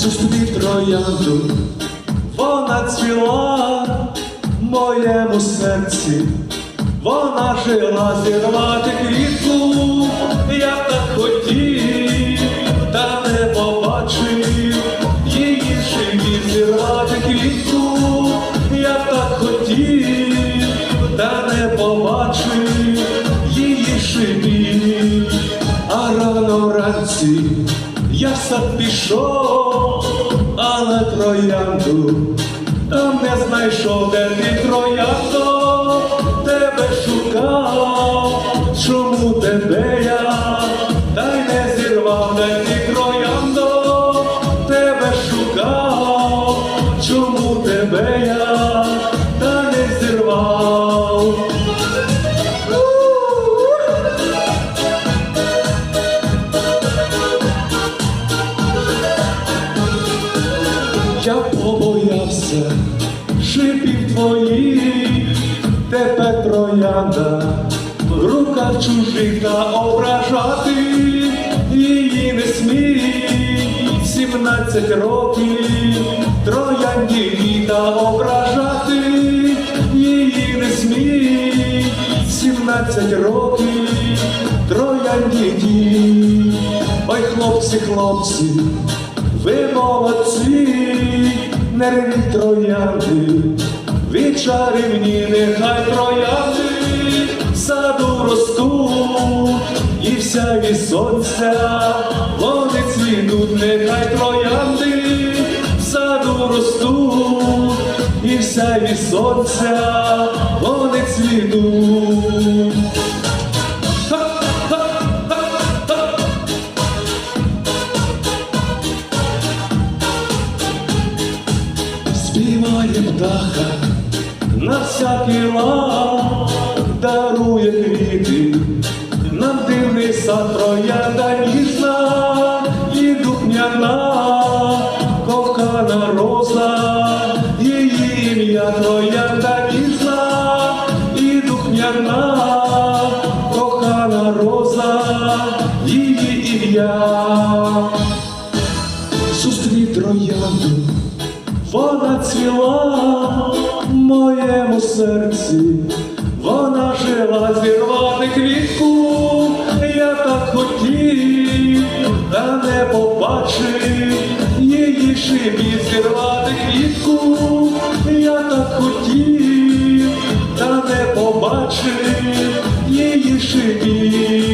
троянду, вона цвіла в моєму серці, вона жила зірвати квітку, я так хотів, та не побачив. Її живі зірвати квітку, я так хотів, та не побачив. Її живі, а рано вранці я в сад пішов, але троянду там не знайшов, де ти троянду, тебе шукав, чому тебе побоявся шипів твоїх, тебе троянда в руках ображати. Її не смій, сімнадцять років троянді віта ображати. Її не смій, сімнадцять років троянді ді. Ой, хлопці, хлопці, ви молодці, не рвіть троянди, чарівні, нехай троянди саду ростуть, і вся від сонця вони цвітуть, нехай троянди саду ростуть, і вся від сонця вони цвітуть. Співає птаха на всякий лад, дарує квіти, нам дивний сад троянда ніжна і духняна, кохана роза, її ім'я троянда ніжна і духняна, кохана роза, її ім'я. Зустрій троянду, вона цвіла в моєму серці, вона жила зірвати квітку, я так хотів, та не побачив її живі зірвати квітку, я так хотів, та не побачив її живі.